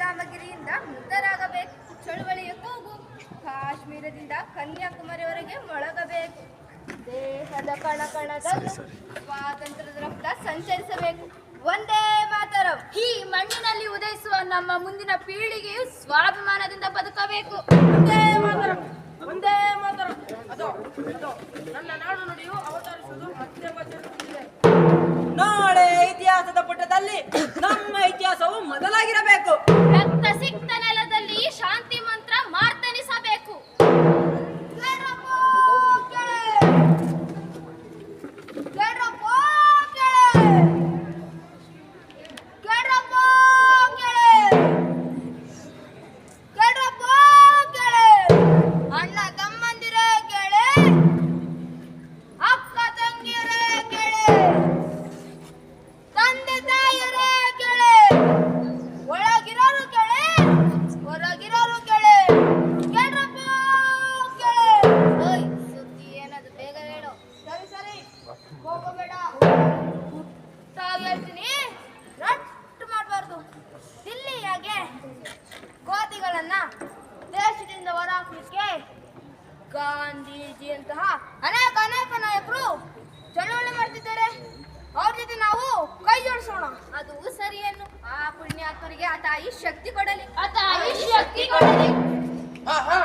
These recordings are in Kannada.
ನೀಲಗಿರಿಯಿಂದ ಮುಕ್ತರಾಗಬೇಕು. ಚಳುವಳಿಯ ಕೂಗು ಕಾಶ್ಮೀರದಿಂದ ಕನ್ಯಾಕುಮಾರಿಯವರೆಗೆ ಮೊಳಗಬೇಕು. ದೇಹದ ಕಣ ಕಣದ ಸ್ವಾತಂತ್ರ್ಯದ ರಕ್ತ ಸಂಚರಿಸಬೇಕು. ಒಂದೇ ಮಾತರ. ಈ ಮಣ್ಣಿನಲ್ಲಿ ಉದಯಿಸುವ ನಮ್ಮ ಮುಂದಿನ ಪೀಳಿಗೆಯು ಸ್ವಾಭಿಮಾನದಿಂದ ಬದುಕಬೇಕು. ಒಂದೇ ಮಾತರ. ಒಂದೇ ಮಾತರ. ಅದು ನನ್ನ ನಾಡು ನುಡಿಯು ಅವತರಿಸುವುದು ಮತ್ತೆ ಬಚ್ಚರಿಸುತ್ತಿದೆ ನಾಳೆ ಇತಿಹಾಸದ ಪುಟದಲ್ಲಿ ನಮ್ಮ ಇತಿಹಾಸವು ಮೊದಲಾಗಿರಬೇಕು. ಗಾಂಧೀಜಿಯಂತಹ ಅನೇಕ ಅನೇಕ ನಾಯಕರು ಚಳವಳಿ ಮಾಡ್ತಿದ್ದಾರೆ. ಅವ್ರ ಜೊತೆ ನಾವು ಕೈ ಜೋಡಿಸೋಣ. ಅದು ಸರಿಯನ್ನು ಆ ಪುಣ್ಯಾತ್ಮರಿಗೆ ಆ ತಾಯಿ ಶಕ್ತಿ ಕೊಡಲಿ. ಆ ತಾಯಿ ಶಕ್ತಿ ಕೊಡಲಿ. ಹಾ ಹಾ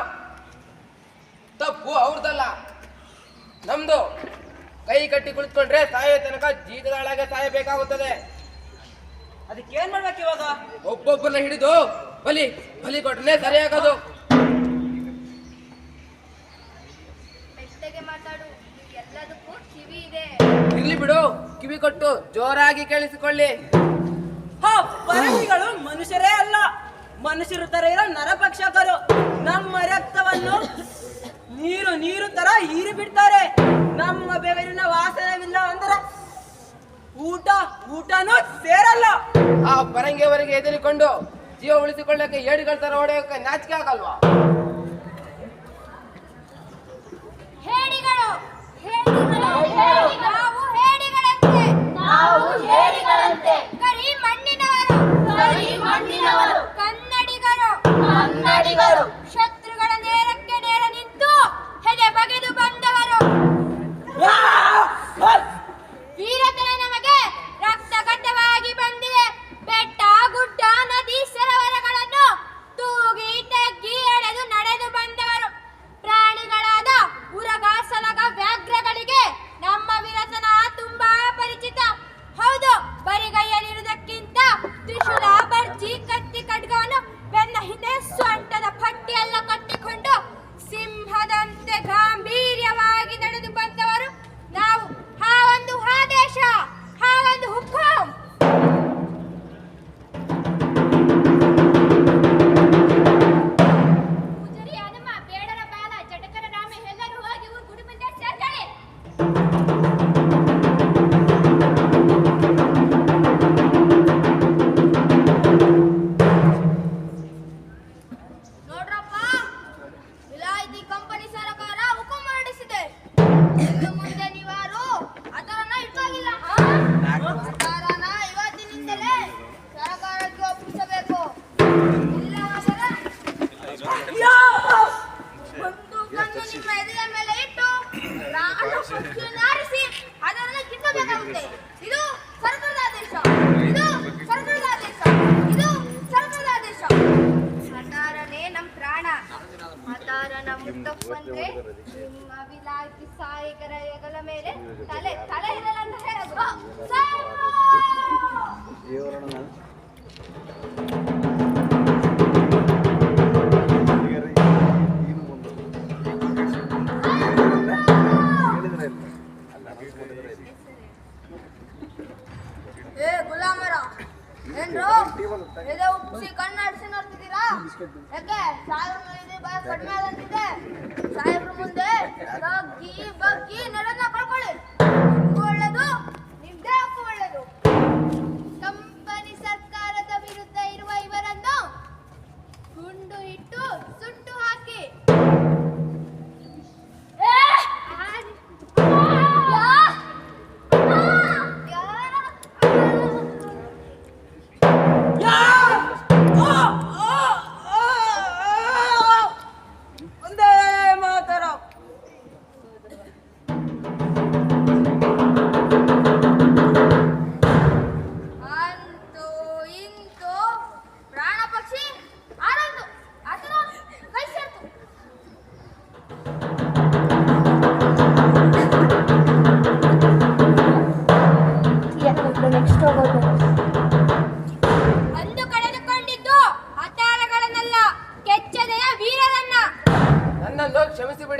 ತಪ್ಪು ಅವ್ರದಲ್ಲ. ನಮ್ದು ಕೈ ಕಟ್ಟಿ ಕುಳಿತುಕೊಂಡ್ರೆ ಸಾಯೋ ತನಕ ಜೀತದಾಳಾಗೆ ಸಾಯಬೇಕಾಗುತ್ತದೆ. ಅದಕ್ಕೆ ಏನ್ ಮಾಡ್ಬೇಕು ಇವಾಗ? ಒಬ್ಬೊಬ್ಬರನ್ನ ಹಿಡಿದು ಬಲಿ ಬಲಿ ಕೊಟ್ರೆ ಸರಿಯಾಗೋದು ಮೆತ್ತಗೆ ಮಾತಾಡು ಎಲ್ಲದಕ್ಕೂ ಕಿವಿ ಇದೆ ಇರ್ಲಿ ಬಿಡು. ಕಿವಿ ಕೊಟ್ಟು ಜೋರಾಗಿ ಕೇಳಿಸಿಕೊಳ್ಳಿ. ಹಾ ಮನುಷ್ಯರೇ ಅಲ್ಲ. ಮನುಷ್ಯರು ತರ ಇರೋ ನರಪಕ್ಷಕರು ನಮ್ಮ ರಕ್ತವನ್ನು ನೀರು ನೀರು ತರ ಹೀರಿ ಬಿಡ್ತಾರೆ. ನಮ್ಮ ಬೆವರಿನ ವಾಸನವಿಲ್ಲ ಅಂದ್ರೆ ಊಟ, ಊಟನೂ ಸೇರಲ್ಲ. ಆ ಪರಂಗಿಯವರಿಗೆ ಎದುರಿಕೊಂಡು ಜೀವ ಉಳಿಸಿಕೊಳ್ಳಕ್ಕೆ ಏಡುಗಳ ತರ ಹೊಡೆಯೋಕೆ ನಾಚಿಕೆ ಆಗಲ್ವಾ? ಹೇಳಿಗಳು ಹೇಡಿಗಳು.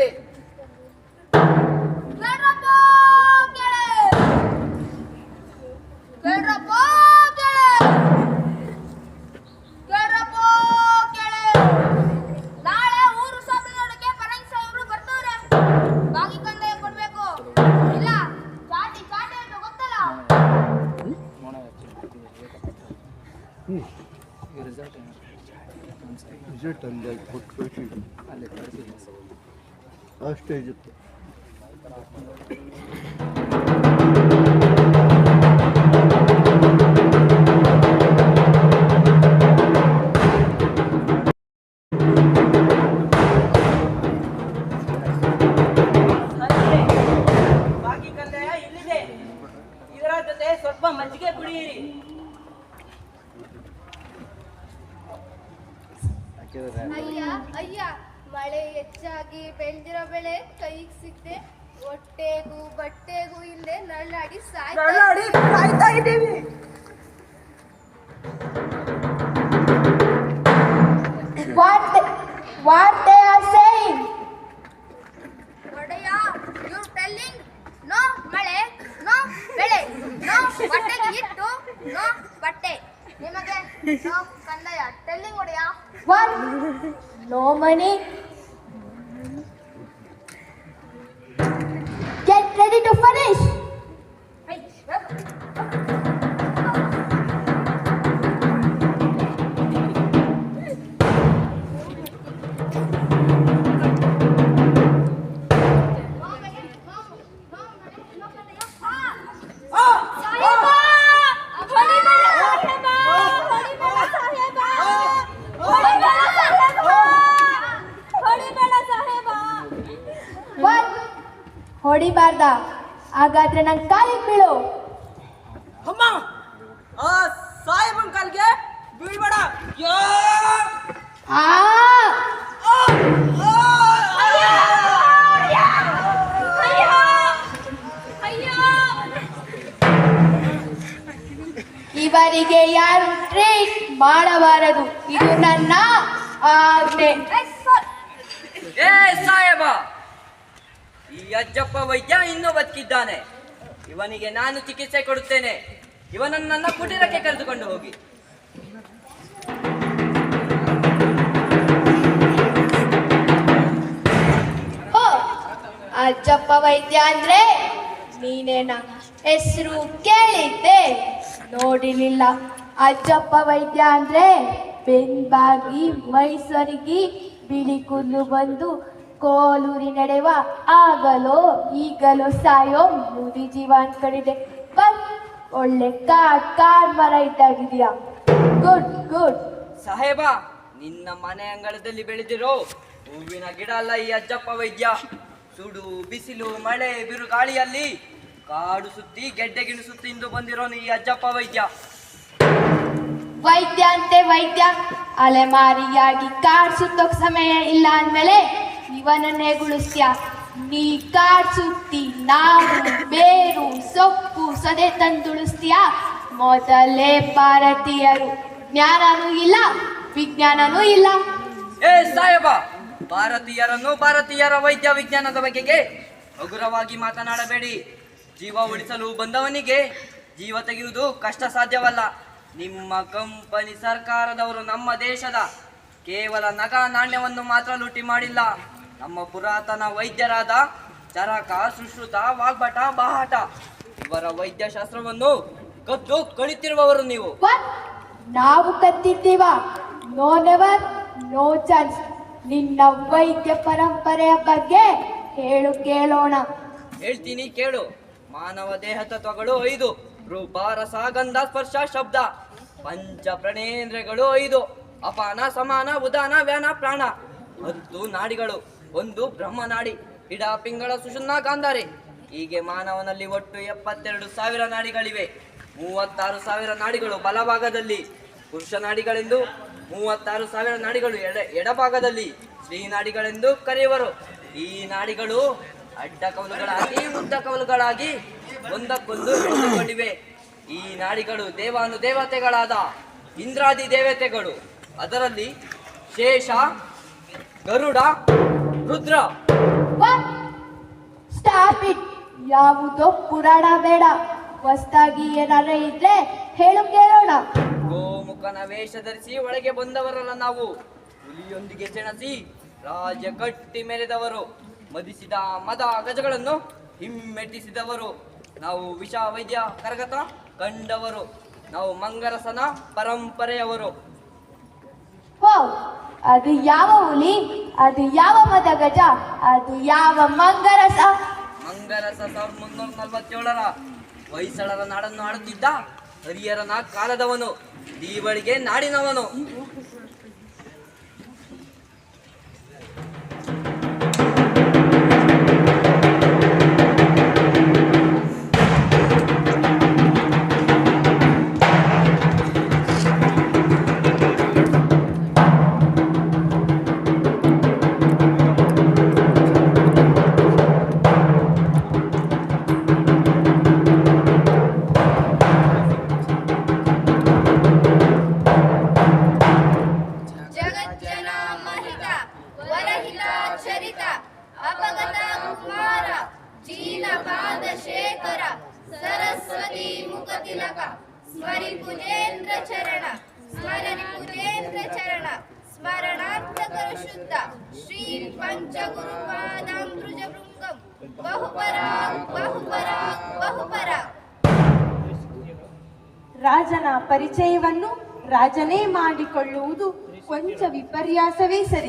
hombre. Aşk teyze. What they are saying? ಒಡೆಯ ಯು ಟೆಲ್ಲಿಂಗ್ ನೋ ಮಳೆ ನೋ ಬೆಳೆ ನೋ ಬಟ್ಟೆಗೆ ಇಟ್ಟು ನೋ ಬಟ್ಟೆ ನಿಮಗೆ ನೋ ಕಂದಾಯ ಟೆಲ್ಲಿಂಗ್ ಒಡೆಯ What? No money? ಮಾಡಬಾರದು. ಇದು ನನ್ನ ಆಜ್ಞೆ. ಏ ಸಾಹೇಬ ಈ ಅಜ್ಜಪ್ಪ ವೈದ್ಯ ಇನ್ನೂ ಬದುಕಿದ್ದಾನೆ. ಇವನಿಗೆ ನಾನು ಚಿಕಿತ್ಸೆ ಕೊಡುತ್ತೇನೆ. ಇವನನ್ನು ನನ್ನ ಕುಟೀರಕ್ಕೆ ಕರೆದುಕೊಂಡು ಹೋಗಿ. ಅಜ್ಜಪ್ಪ ವೈದ್ಯ ಅಂದ್ರೆ ನೀನೇನ? ಹೆಸರು ಕೇಳಿದ್ದೆ ನೋಡಿಲಿಲ್ಲ. ಅಜ್ಜಪ್ಪ ವೈದ್ಯ ಅಂದ್ರೆ ಬೆನ್ಬಾಗಿ ಮೈಸೂರಿಗೆ ಬಿಳಿ ಕುಲ್ಲು ಬಂದು ಕೋಲೂರಿ ನಡೆವ, ಆಗಲೋ ಈಗಲೋ ಸಾಯೋ ಮುದಿ ಜೀವ ಅನ್ಕೊಂಡಿದೆ ಬಂದ್ ಒಳ್ಳೆ ಕಾಡ್ ಕಾಡ್ ಮರ ಇದ್ದಾಗಿದೆಯಾ? Good good. ಸಾಹೇಬ, ನಿನ್ನ ಮನೆ ಅಂಗಳದಲ್ಲಿ ಬೆಳೆದಿರೋ ಹೂವಿನ ಗಿಡ ಅಲ್ಲ ಈ ಅಜ್ಜಪ್ಪ ವೈದ್ಯ. ಸುಡು, ಬಿಸಿಲು, ಮಳೆ, ಬಿರುಗಾಳಿಯಲ್ಲಿ ಕಾಡು ಸುತ್ತಿ ಗೆಡ್ಡೆ ಗಿಣಿಸುತ್ತಿ ಇಂದು ಬಂದಿರೋನು ಈ ಅಜ್ಜಪ್ಪ ವೈದ್ಯ. ವೈದ್ಯ ಅಂತೆ ವೈದ್ಯ, ಅಲೆಮಾರಿಯಾಗಿ ಕಾಡ್ ಸುತ್ತೋಕ್ ಸಮಯ ಇಲ್ಲ ಅಂದ್ಮೇಲೆ ಇವನನ್ನೇ ಗುಳಿಸ್ತೀಯ? ನೀ ಕಾಡ್ ಸುತ್ತಿ ನಾವು, ಬೇರು, ಸೊಪ್ಪು, ಸದೆ ತಂದುಳಿಸ್ತೀಯ? ಮೊದಲೇ ಭಾರತೀಯರು. ಜ್ಞಾನನೂ ಇಲ್ಲ, ವಿಜ್ಞಾನನೂ ಇಲ್ಲ. ಏ ಸಾಹೇಬ ಭಾರತೀಯರನ್ನು ಭಾರತೀಯರ ವೈದ್ಯ ವಿಜ್ಞಾನದ ಬಗೆಗೆ ಹಗುರವಾಗಿ ಮಾತನಾಡಬೇಡಿ. ಜೀವ ಉಳಿಸಲು ಬಂದವನಿಗೆ ಜೀವ ತೆಗೆಯುವುದು ಕಷ್ಟ ಸಾಧ್ಯವಲ್ಲ ನಿಮ್ಮ ಕಂಪನಿ ಸರ್ಕಾರದವರು ನಮ್ಮ ದೇಶದ ಕೇವಲ ನಗ ನಾಣ್ಯವನ್ನು ಮಾತ್ರ ಲೂಟಿ ಮಾಡಿಲ್ಲ. ನಮ್ಮ ಪುರಾತನ ವೈದ್ಯರಾದ ಚರಕ ಸುಶ್ರುತ ವಾಗ್ಭಟ ಬಾಹಟ ಇವರ ವೈದ್ಯಶಾಸ್ತ್ರವನ್ನು ಕದ್ದು ಕಳಿತಿರುವವರು ನೀವು? ನಾವು ಕದ್ದಿದ್ದೀವ ನೋ ನೆವರ್ ನೋ ಚಾನ್ಸ್ ನಿನ್ನ ವೈದ್ಯ ಪರಂಪರೆಯ ಬಗ್ಗೆ ಹೇಳು ಕೇಳೋಣ. ಹೇಳ್ತೀನಿ ಕೇಳು. ಮಾನವ ದೇಹ ತತ್ವಗಳು ಐದು. ರೂಪ ರಸ ಗಂಧ ಸ್ಪರ್ಶ ಶಬ್ದ. ಪಂಚ ಪ್ರಣೇಂದ್ರಗಳು ಐದು. ಅಪಾನ, ಸಮಾನ, ಉದಾನ, ವ್ಯಾನ, ಪ್ರಾಣ. ಹತ್ತು ನಾಡಿಗಳು, ಒಂದು ಬ್ರಹ್ಮ ನಾಡಿ. ಇಡ ಪಿಂಗಳ ಸುಷುಮ್ನ ಗಾಂಧಾರಿ ಹೀಗೆ ಮಾನವನಲ್ಲಿ ಒಟ್ಟು ಎಪ್ಪತ್ತೆರಡು ಸಾವಿರ ನಾಡಿಗಳಿವೆ. ಮೂವತ್ತಾರು ಸಾವಿರ ನಾಡಿಗಳು ಬಲಭಾಗದಲ್ಲಿ. ಪುರುಷ ನಾಡಿಗಳೆಂದು ಮೂವತ್ತಾರು ಸಾವಿರ ನಾಡಿಗಳು ಎಡ, ಎಡಭಾಗದಲ್ಲಿ. ಶ್ರೀ ನಾಡಿಗಳೆಂದು ಕರೆಯುವರು. ಈ ನಾಡಿಗಳು ಅಡ್ಡ ಕವಲುಗಳಾಗಿ ಉದ್ದ ಕವಲುಗಳಾಗಿ ಒಂದಕ್ಕೊಂದು ಹೊಂದಿಕೊಂಡಿವೆ ಈ ನಾಡಿಗಳು ದೇವಾನು ದೇವತೆಗಳಾದ ಇಂದ್ರಾದಿ ದೇವತೆಗಳು. ಅದರಲ್ಲಿ ಶೇಷ ಗರುಡ ರುದ್ರ. ಸ್ಟಾಪ್ ಇಟ್ ಯಾವುದೋ ಪುರಾಣ ಬೇಡ. ಹೊಸ್ತಾಗಿ ಏನಾರ ಇದ್ರೆ ಹೇಳು ಕೇಳೋಣ. ಗೋಮುಖನ ವೇಷ ಧರಿಸಿ ಒಳಗೆ ಬಂದವರಲ್ಲ ನಾವು. ಹುಲಿಯೊಂದಿಗೆ ಸೆಣಸಿ ರಾಜ ಕಟ್ಟಿ ಮೆರೆದವರು. ಮದಿಸಿದ ಮದ ಗಜಗಳನ್ನು ಹಿಮ್ಮೆಟ್ಟಿಸಿದವರು. ನಾವು ವಿಷ ವೈದ್ಯ ಕರಗತ ಕಂಡವರು ನಾವು ಮಂಗರಸನ ಪರಂಪರೆಯವರು. ವಾವ್ ಅದು ಯಾವ ಹುಲಿ ಅದು ಯಾವ ಮದ ಗಜ ಅದು ಯಾವ ಮಂಗರಸ? ಮಂಗರಸ ಸಾವಿರದ ಮುನ್ನೂರ ನಲವತ್ತೇಳರ ಹೊಯ್ಸಳರ ನಾಡನ್ನು ಆಡುತ್ತಿದ್ದ ಹರಿಯರನ ಕಾಲದವನು ದೀವಳಿಗೆ ನಾಡಿನವನು. ರಾಜನೇ ಮಾಡಿಕೊಳ್ಳುವುದು ಕೊಂಚ ವಿಪರ್ಯಾಸವೇ ಸರಿ.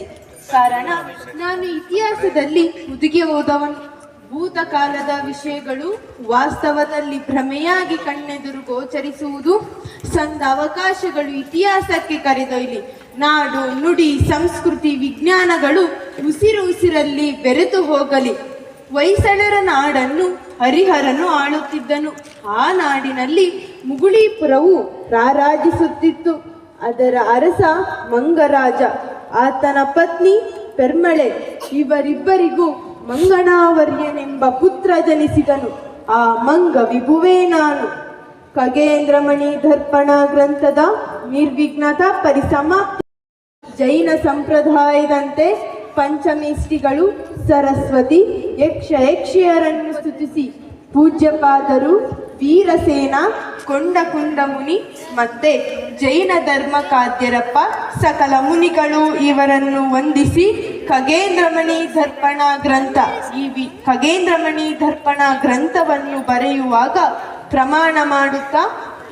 ಕಾರಣ, ನಾನು ಇತಿಹಾಸದಲ್ಲಿ ಹುದುಗಿ ಹೋದವನು. ಭೂತಕಾಲದ ವಿಷಯಗಳು ವಾಸ್ತವದಲ್ಲಿ ಭ್ರಮೆಯಾಗಿ ಕಣ್ಣೆದುರು ಗೋಚರಿಸುವುದು. ಸಂದ ಅವಕಾಶಗಳು ಇತಿಹಾಸಕ್ಕೆ ಕರೆದೊಯ್ಲಿ. ನಾಡು, ನುಡಿ, ಸಂಸ್ಕೃತಿ, ವಿಜ್ಞಾನಗಳು ಉಸಿರು ಉಸಿರಲ್ಲಿ ಬೆರೆತು ಹೋಗಲಿ. ಹೊಯ್ಸಳರ ನಾಡನ್ನು ಹರಿಹರನು ಆಳುತ್ತಿದ್ದನು. ಆ ನಾಡಿನಲ್ಲಿ ಮುಗುಳೀಪುರವು ರಾರಾಜಿಸುತ್ತಿತ್ತು. ಅದರ ಅರಸ ಮಂಗರಾಜ. ಆತನ ಪತ್ನಿ ಪೆರ್ಮಳೆ. ಇವರಿಬ್ಬರಿಗೂ ಮಂಗನಾವರ್ಯನೆಂಬ ಪುತ್ರ ಜನಿಸಿದನು. ಆ ಮಂಗ ವಿಭುವೇ ನಾನು. ಖಗೇಂದ್ರಮಣಿ ದರ್ಪಣ ಗ್ರಂಥದ ನಿರ್ವಿಘ್ನತ ಪರಿಸಮಾಪ್ತಿ ಜೈನ ಸಂಪ್ರದಾಯದಂತೆ ಪಂಚಮಿಷ್ಟಿಗಳು ಸರಸ್ವತಿ ಯಕ್ಷ ಯಕ್ಷಿಯರನ್ನು ಸ್ತುತಿಸಿ. ಪೂಜ್ಯಪಾದರು ವೀರಸೇನ ಕೊಂಡಕುಂಡ ಮುನಿ ಮತ್ತೆ ಜೈನ ಧರ್ಮ ಕಾದ್ಯರಪ್ಪ ಸಕಲ ಮುನಿಗಳು ಇವರನ್ನು ವಂದಿಸಿ ಖಗೇಂದ್ರಮಣಿ ದರ್ಪಣ ಗ್ರಂಥ ಈ ವಿ ಖಗೇಂದ್ರಮಣಿ ದರ್ಪಣ ಗ್ರಂಥವನ್ನು ಬರೆಯುವಾಗ ಪ್ರಮಾಣ ಮಾಡುತ್ತಾ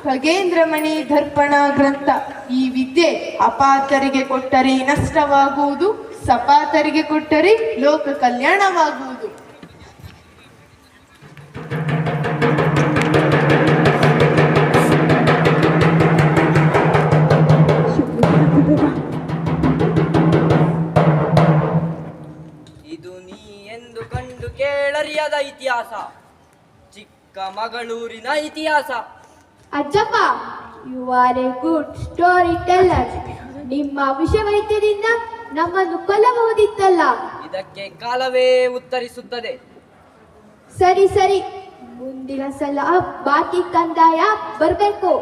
ಖಗೇಂದ್ರಮಣಿ ದರ್ಪಣ ಗ್ರಂಥ ಈ ವಿದ್ಯೆ ಅಪಾತರಿಗೆ ಕೊಟ್ಟರೆ ನಷ್ಟವಾಗುವುದು, ಸಪಾತರಿಗೆ ಕೊಟ್ಟರೆ ಲೋಕ ಕಲ್ಯಾಣವಾಗುವುದು. ಕೇಳರಿಯದ ಇತಿಹಾಸ. ಚಿಕ್ಕಮಗಳೂರಿನ ಇತಿಹಾಸ. Ajjappa you are a good storyteller ನಿಮ್ಮ ವಿಷವೈದ್ಯದಿಂದ ನಮ್ಮನ್ನು ಕೊಲ್ಲಬಹುದಿತ್ತಲ್ಲ? ಇದಕ್ಕೆ ಕಾಲವೇ ಉತ್ತರಿಸುತ್ತದೆ. ಸರಿ ಸರಿ. ಮುಂದಿನ ಸಲ ಬಾಕಿ ಕಂದಾಯ ಬರಬೇಕು.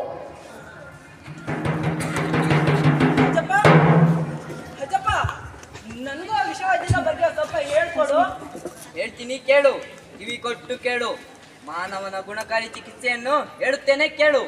ಅಜ್ಜಪ್ಪ ಅಜ್ಜಪ್ಪ ನನಗೂ ಆ ವಿಷಯದ ಬಗ್ಗೆ ಸ್ವಲ್ಪ ಹೇಳ್ಕೊಡು. ಹೇಳ್ತೀನಿ ಕೇಳು ಕಿವಿ ಕೊಟ್ಟು ಕೇಳು ಮಾನವನ ಗುಣಕಾರಿ ಚಿಕಿತ್ಸೆಯನ್ನು ಹೇಳುತ್ತೇನೆ ಕೇಳು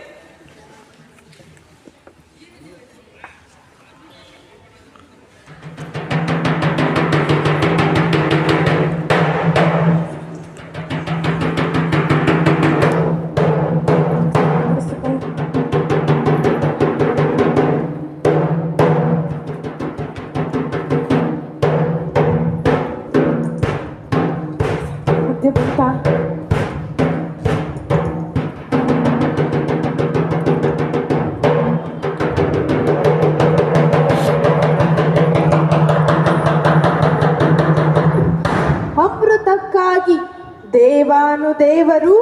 ದೇವಾನುದೇವರು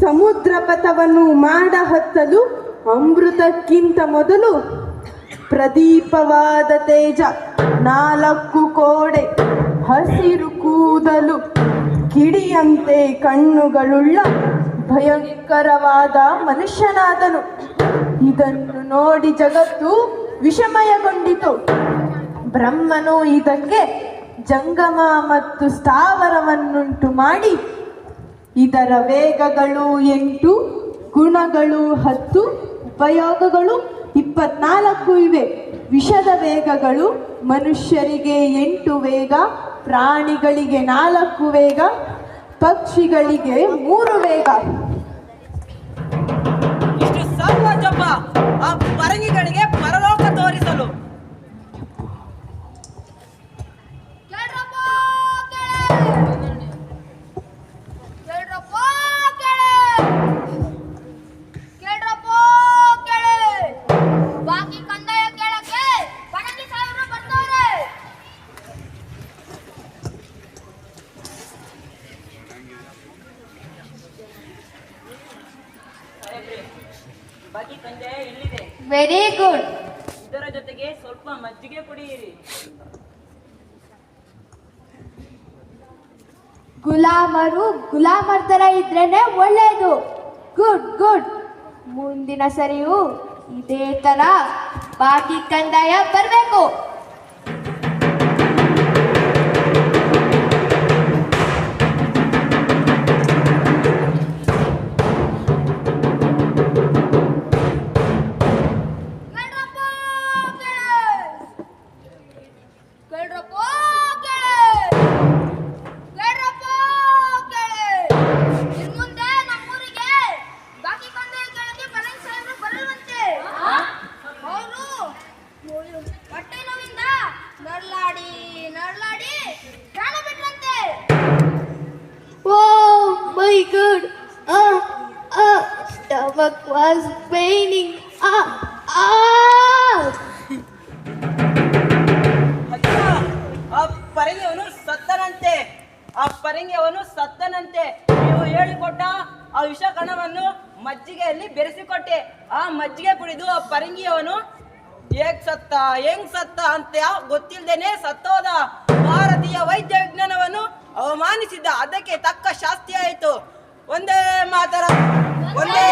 ಸಮುದ್ರ ಪಥವನ್ನು ಮಾಡ ಹತ್ತಲು ಅಮೃತಕ್ಕಿಂತ ಮೊದಲು ಪ್ರದೀಪವಾದ ತೇಜ ನಾಲ್ಕು ಕೋಡೆ ಹಸಿರು ಕೂದಲು ಕಿಡಿಯಂತೆ ಕಣ್ಣುಗಳುಳ್ಳ ಭಯಂಕರವಾದ ಮನುಷ್ಯನಾದನು. ಇದನ್ನು ನೋಡಿ ಜಗತ್ತು ವಿಷಮಯಗೊಂಡಿತು. ಬ್ರಹ್ಮನು ಇದಕ್ಕೆ ಜಂಗಮ ಮತ್ತು ಸ್ಥಾವರವನ್ನುಂಟು ಮಾಡಿ ಇದರ ವೇಗಗಳು ಎಂಟು, ಗುಣಗಳು ಹತ್ತು, ಉಪಯೋಗಗಳು ಇಪ್ಪತ್ನಾಲ್ಕು ಇವೆ. ವಿಷದ ವೇಗಗಳು ಮನುಷ್ಯರಿಗೆ ಎಂಟು ವೇಗ, ಪ್ರಾಣಿಗಳಿಗೆ ನಾಲ್ಕು ವೇಗ, ಪಕ್ಷಿಗಳಿಗೆ ಮೂರು ವೇಗ. ಇಷ್ಟು ಸಾಕು ಅಜ್ಜಪ್ಪ ಆ ಪರಂಗಿಗಳಿಗೆ ಪರಲೋಕ ತೋರಿಸಲು ಗುಲಾಮರು ಗುಲಾಮರ್ ತರ ಇದ್ರೇನೆ ಒಳ್ಳೆಯದು ಗುಡ್ ಗುಡ್. ಮುಂದಿನ ಸರಿಯೂ ಇದೇ ತರ. ಬಾಕಿ ಕಂದಾಯ ಬರಬೇಕು. ಸ್ಟಮಕ್ raining up, ಆ ಆ ಅಜ್ಜ, ಆ ಪರಂಗಿಯವನು ಸತ್ತನಂತೆ. ಆ ಪರಂಗಿಯವನು ಸತ್ತನಂತೆ. ನೀವು ಹೇಳಿಕೊಟ್ಟ ಆ ವಿಷ ಕಣವನ್ನು ಮಜ್ಜಿಗೆಯಲ್ಲಿ ಬೆರೆಸಿಕೊಟ್ಟೆ. ಆ ಮಜ್ಜಿಗೆ ಕುಡಿದು ಆ ಪರಂಗಿಯವನು ಹೇಗ್ ಸತ್ತ ಹೆಂಗ್ ಸತ್ತ ಅಂತ ಗೊತ್ತಿಲ್ದೇನೆ ಸತ್ತೋದ. ಭಾರತೀಯ ವೈದ್ಯ ವಿಜ್ಞಾನವನ್ನು ಅವಮಾನಿಸಿದ್ದ. ಅದಕ್ಕೆ ತಕ್ಕ ಶಾಸ್ತಿ ಆಯಿತು. ಒಂದೇ ಮಾತರ ಒಂದೇ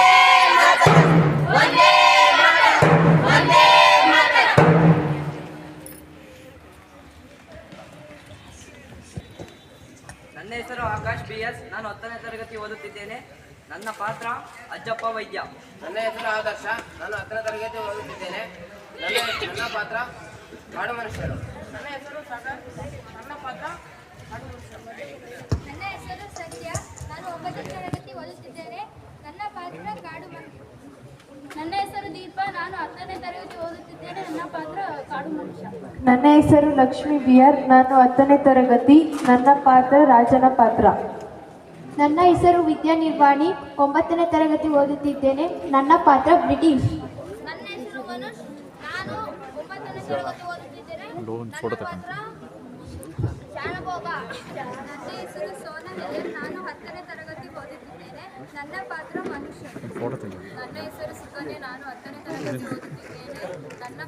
ನನ್ನ ಹೆಸರು ಆಕಾಶ್ ಬಿ ಎಸ್. ನಾನು ಹತ್ತನೇ ತರಗತಿ ಓದುತ್ತಿದ್ದೇನೆ. ನನ್ನ ಪಾತ್ರ ಅಜ್ಜಪ್ಪ ವೈದ್ಯ. ನನ್ನ ಹೆಸರು ಆದರ್ಶ. ನಾನು ಹತ್ತನೇ ತರಗತಿ ಓದುತ್ತಿದ್ದೇನೆ. ನನ್ನ ನನ್ನ ಪಾತ್ರ ಕಾಡು ಮನುಷ್ಯರು ನನ್ನ ಹೆಸರು ಸಾಗರ್. ನನ್ನ ಪಾತ್ರ ನನ್ನ ಹೆಸರು ಸತ್ಯ ನಾನು ಒಂಬತ್ತನೇ ತರಗತಿ ಓದುತ್ತಿದ್ದೇನೆ. ನನ್ನ ಪಾತ್ರ ಕಾಡು ಮನುಷ್ಯ ನನ್ನ ಹೆಸರು ದೀಪ ನಾನು ಹತ್ತನೇ ತರಗತಿ ಓದುತ್ತಿದ್ದೇನೆ. ನನ್ನ ಪಾತ್ರ ಕಾಡು ಮನುಷ್ಯ. ನನ್ನ ಹೆಸರು ಲಕ್ಷ್ಮಿ ಬಿಯರ್ ನಾನು ಹತ್ತನೇ ತರಗತಿ. ನನ್ನ ಪಾತ್ರ ರಾಜನ ಪಾತ್ರ. ನನ್ನ ಹೆಸರು ವಿದ್ಯಾ ನಿರ್ವಾಣಿ ಒಂಬತ್ತನೇ ತರಗತಿ ಓದುತ್ತಿದ್ದೇನೆ. ನನ್ನ ಪಾತ್ರ ಬ್ರಿಟಿಷ್. ನನ್ನ ಹೆಸರು ಮನುಷ್ ನಾನು ಒಂಬತ್ತನೇ ತರಗತಿ ಓದುತ್ತಿದ್ದೇನೆ. ನನ್ನ ಪಾತ್ರ ನನ್ನ ಹೆಸರು ಸೋನಾ ನಾನು ಹತ್ತನೇ ತರಗತಿ ನನ್ನ ಪಾತ್ರ ಮನುಷ್ಯ. ನನ್ನ ಹೆಸರು ಸುಕನ್ಯಾ ನಾನು ಹತ್ತನೇ ತರಗತಿ ಓದುತ್ತಿದ್ದೇನೆ. ನನ್ನ